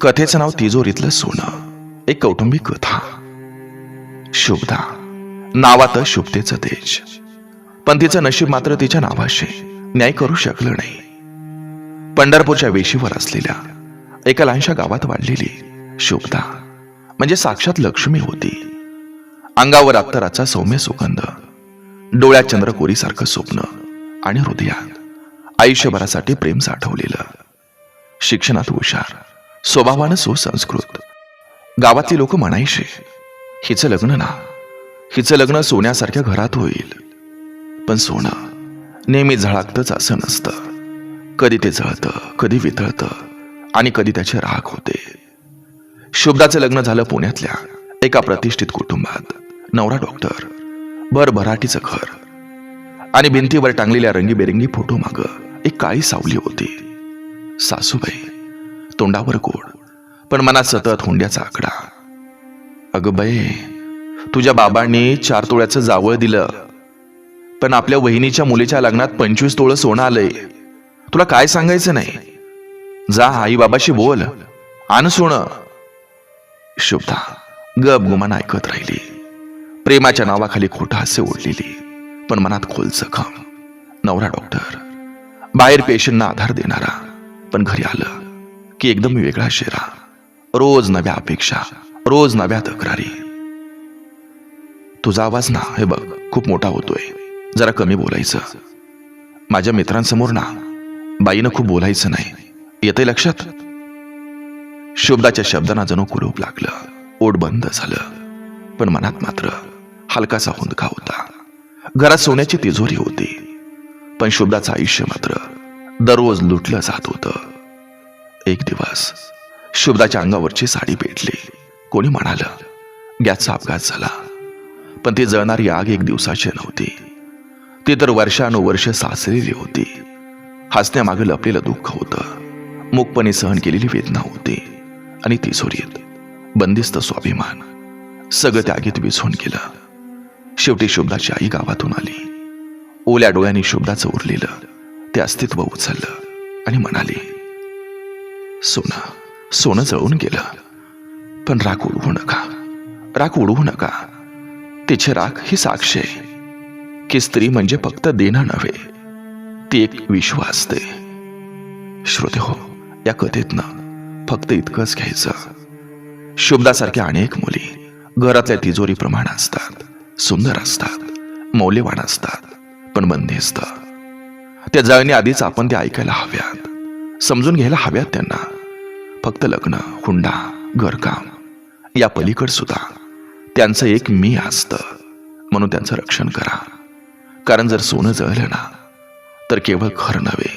कथेचं नाव तिजोरीतलं सोनं. एक कौटुंबिक कथा. शुभदा. नावात शुभतेचं तेज. पण तिचं नशीब मात्र तिच्या नावाशी न्याय करू शकलं नाही. पंढरपूरच्या वेशीवर असलेल्या एका लहानशा गावात वाढलेली शुभदा. म्हणजे साक्षात लक्ष्मी होती. अंगावर अत्तराचा सौम्य सुगंध. डोळ्यात चंद्रकोरीसारखं स्वप्न आणि हृदयात आयुष्यभरासाठी प्रेम साठवलेलं. शिक्षणात हुशार. स्वभावानं सुसंस्कृत. गावातली लोक म्हणायचे हिचं लग्न ना. हिचं लग्न सोन्यासारख्या घरात होईल. पण सोनं नेहमी झळाकतच असं नसतं. कधी ते जळतं कधी वितळतं आणि कधी त्याचे राग होते. शुभदाचं लग्न झालं पुण्यातल्या एका प्रतिष्ठित कुटुंबात. नवरा डॉक्टर. भरभराटीचं घर. आणि भिंतीवर टांगलेल्या रंगीबेरंगी फोटो माग एक काळी सावली होती. सासूबाई तोंडावर गोड पण मनात सतत हुंड्याचा आकडा. अगं बये तुझ्या बाबांनी चार तोळ्याचं जावळ दिलं पण आपल्या वहिनीच्या मुलीच्या लग्नात पंचवीस तोळं सोनं आलंय. तुला काय सांगायचं नाही? जा आई बाबाशी बोल. आण सोनं. शुभदा गप गुमान ऐकत राहिली. प्रेमाच्या नावाखाली खोट हास्य ओढलेली पण मनात खोल जखम नवरा डॉक्टर. बाहेर पेशंटना आधार देणारा पण घरी आलं. की एकदम वेगळा शेरा रोज नव्या अपेक्षा रोज नव्या तक्रारी. तुझा आवाज ना हे बघ खूप मोठा होतोय. जरा कमी बोलायचं. माझ्या मित्रांसमोर ना बाईनं खूप बोलायचं नाही. येते लक्षात? शुभदाच्या शब्दांना जणू कुलूप लागलं. ओढ बंद झालं. पण मनात मात्र हलकासा हुंदका होता. घरात सोन्याची तिजोरी होती. पण शुभदाचं आयुष्य मात्र दररोज लुटलं जात होतं. एक दिवस शुभदाच्या अंगावरची साडी पेटली. कोणी म्हणालं गॅसचा अपघात झाला. पण ती जळणारी आग एक दिवसाची नव्हती. ती तर वर्षानुवर्ष साचलेली होती. हसण्यामागे लपलेलं दुःख होतं. मुकपणे सहन केलेली वेदना होती. आणि तिसोरीत बंदिस्त स्वाभिमान सगळं त्यागीत आगीत गेलं. शेवटी शुभदाची आई गावातून आली. ओल्या डोळ्यांनी शुभदाचं उरलेलं ते अस्तित्व उचललं आणि म्हणाली सोनं सोनं जळून गेलं. पण राख उडवू नका. राख उडवू नका. तिचे राख ही साक्ष आहे की स्त्री म्हणजे फक्त देणं नव्हे ती एक विश्व असते श्रोते हो या कथेतनं फक्त इतकंच घ्यायचं. शुभदासारख्या अनेक मुली घरातल्या तिजोरीप्रमाणे असतात सुंदर असतात मौल्यवान असतात पण बंदिस्त. त्या जळण्याआधीच आपण त्या ऐकायला हव्यात. समजून घ्यायला हव्यात त्यांना. फक्त लग्न हुंडा घरकाम या पलीकड सुद्धा. त्यांचं एक मी असतं. म्हणून त्यांचं रक्षण करा. कारण जर सोनं जळलं ना तर केवळ खरं नव्हे.